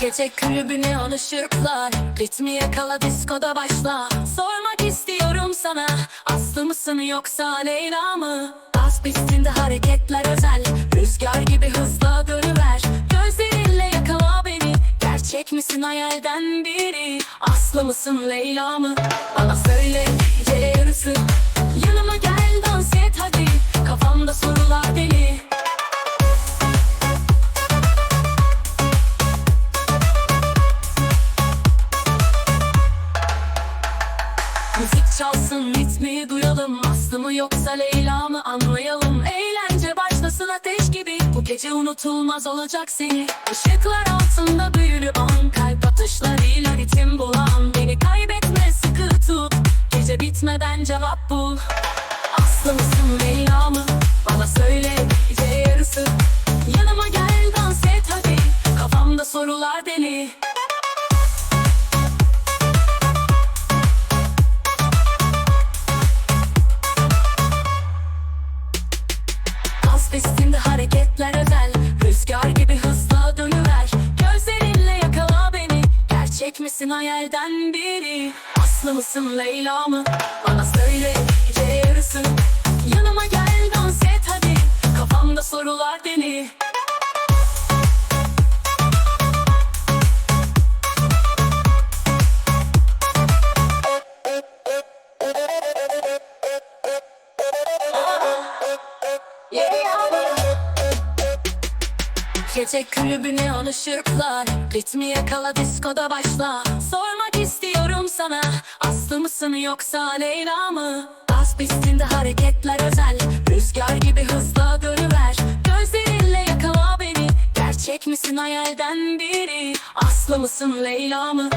Gece kulübüne alışırlar Ritmi yakala diskoda başla. Sormak istiyorum sana. Aslı mısın yoksa Leyla mı? Gaz pistinde hareketler özel. Rüzgar gibi hızla dönüver. Gözlerinle yakala beni. Gerçek misin hayalden biri? Aslı mısın Leyla mı? Bana söyle Müzik çalsın ritmi duyalım Aslı mı yoksa Leyla mı anlayalım? Eğlence başlasın ateş gibi Bu gece unutulmaz olacak seni. Işıklar altında büyülü an Kalp atışlarıyla ritim bulan. Beni kaybetme sıkı tut Gece bitmeden cevap bul. Aslı mısın Leyla mı? Bana söyle gece yarısı. Yanıma gel dans et hadi Kafamda sorular deli hayalden biri Aslı mısın Leyla mı? Bana söyle gece yarısı. Yanıma gel dans et hadi. Kafamda sorular deli Gece kulübüne alışırlar Ritmi yakala diskoda başla Sormak istiyorum sana Aslı mısın yoksa Leyla mı? Gaz pistinde hareketler özel Rüzgar gibi hızla dönüver Gözlerinle yakala beni Gerçek misin hayalden biri? Aslı mısın Leyla mı?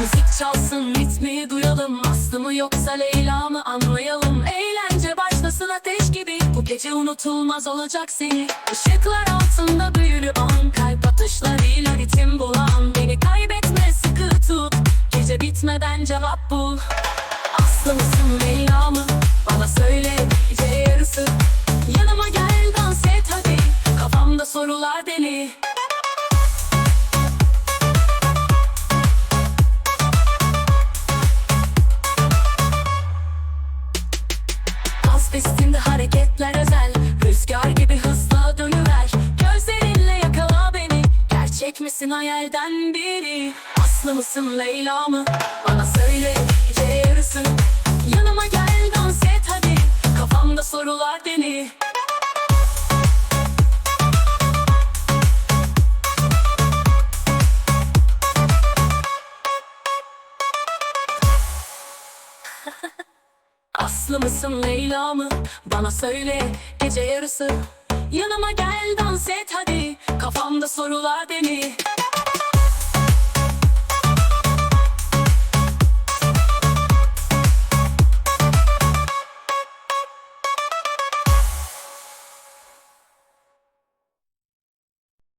Müzik çalsın ritmi duyalım. Aslı mı yoksa Leyla mı anlayalım. Eğlence başlasın ateş gibi. Bu gece unutulmaz olacak seni. Işıklar altında büyülü an. Kalp atışlarıyla ritim bulan. Beni kaybetme sıkı tut. Gece bitmeden cevap bul Gaz pistinde hareketler özel. Rüzgar gibi hızla dönüver. Gözlerinle yakala beni. Gerçek misin hayalden biri? Aslı mısın Leyla mı? Bana söyle gece yarısı Aslı mısın Leyla mı? Bana söyle gece yarısı. Yanıma gel dans et hadi. Kafamda sorular deli